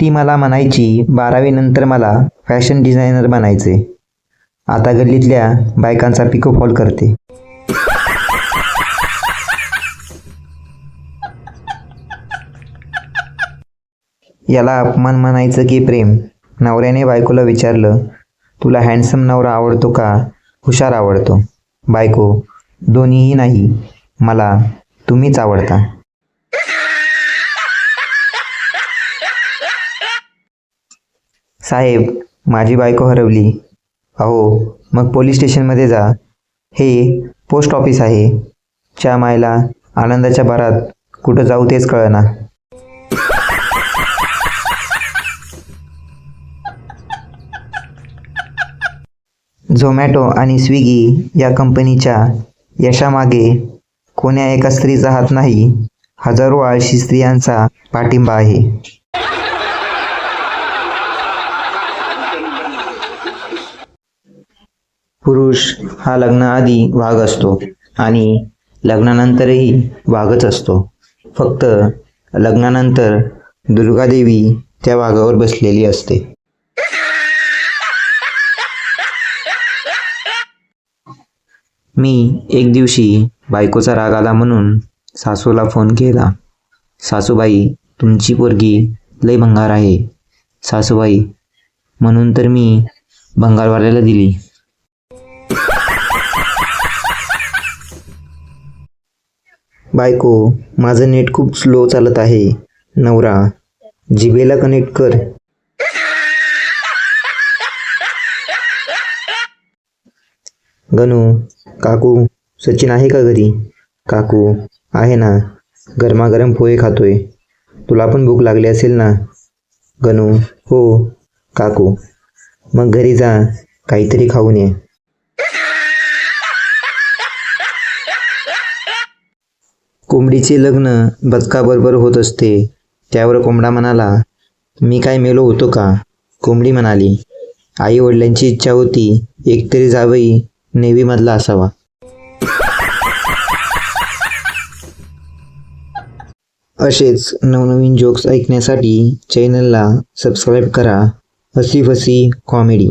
ती मला म्हणायची बारावीनंतर मला फॅशन डिझायनर बनायचे. आता गल्लीतल्या बायकांचा पिको फॉल करते. याला अपमान म्हणायचं की प्रेम. नवऱ्याने बायकोला विचारलं तुला हँडसम नवरा आवडतो का? हुशार आवडतो. बायको दोन्हीही नाही. मला तुम्हीच आवडता. साहेब माझी बायको हरवली. अहो मग पोलीस स्टेशनमध्ये जा. हे पोस्ट ऑफिस आहे. च्या मायला आनंदाच्या भरात कुठं जाऊ तेच कळना. झोमॅटो आणि स्विगी या कंपनीच्या यशामागे कोण्या एका स्त्रीचा हात नाही हजारो आळशी स्त्रियांचा पाठिंबा आहे. पुरुष हा लग्नाआधी वाघ असतो आणि लग्नानंतरही वाघच असतो. फक्त लग्नानंतर दुर्गादेवी त्या वाघावर बसलेली असते. मी एक दिवशी बायकोचा राग आला म्हणून सासूला फोन केला. सासूबाई तुमची पोरगी लय भंगार आहे. सासूबाई म्हणून तर मी भंगारवाल्याला दिली. बायको माझं नेट खूप स्लो चालत आहे. नवरा जिबेला कनेक्ट कर. गणू काकू सचिन आहे का घरी? काकू आहे ना. गरमागरम पोहे खातोय. तुला पण भूक लागली असेल ना? गणू हो. काकू मग घरी जा. काहीतरी खाऊन ये. कोंबडीचे लग्न बदकाबरोबर होत असते. त्यावर कोंबडा म्हणाला मी काय मेलो होतो का? कोंबडी म्हणाली आई वडिलांची इच्छा होती एकतरी जावई नेव्हीमधला असावा. असेच नवनवीन जोक्स ऐकण्यासाठी चॅनलला सबस्क्राईब करा. हसी फसी कॉमेडी